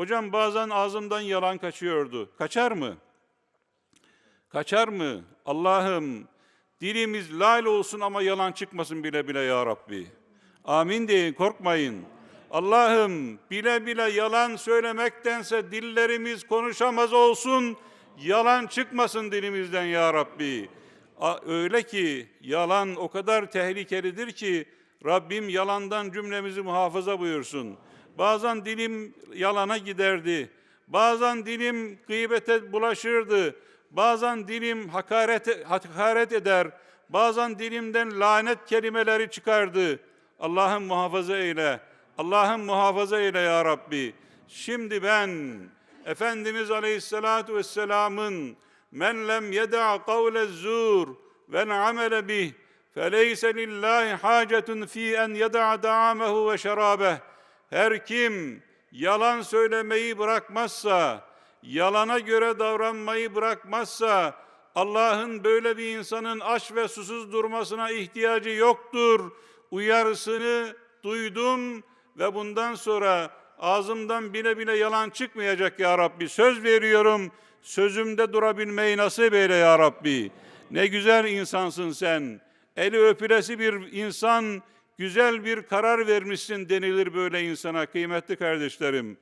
Hocam bazen ağzımdan yalan kaçıyordu. Kaçar mı? Kaçar mı? Allah'ım dilimiz lal olsun ama yalan çıkmasın bile bile ya Rabbi. Amin deyin korkmayın. Allah'ım bile bile yalan söylemektense dillerimiz konuşamaz olsun. Yalan çıkmasın dilimizden ya Rabbi. Öyle ki yalan o kadar tehlikelidir ki Rabbim yalandan cümlemizi muhafaza buyursun. Bazen dilim yalana giderdi. Bazen dilim gıybete bulaşırdı. Bazen dilim hakaret, hakaret eder. Bazen dilimden lanet kelimeleri çıkardı. Allah'ım muhafaza eyle. Allah'ım muhafaza eyle ya Rabbi. Şimdi ben Efendimiz Aleyhisselatu Vesselam'ın men lem yeda kavle zur ve amele bih feleyse lillahi hacetun fi en yeda da'amehu ve şerabeh her kim yalan söylemeyi bırakmazsa, yalana göre davranmayı bırakmazsa, Allah'ın böyle bir insanın aç ve susuz durmasına ihtiyacı yoktur. Uyarısını duydum ve bundan sonra ağzımdan bile bile yalan çıkmayacak ya Rabbi. Söz veriyorum, sözümde durabilmeyi nasip eyle ya Rabbi. Ne güzel insansın sen. Eli öpülesi bir insan, güzel bir karar vermişsin denilir böyle insana kıymetli kardeşlerim.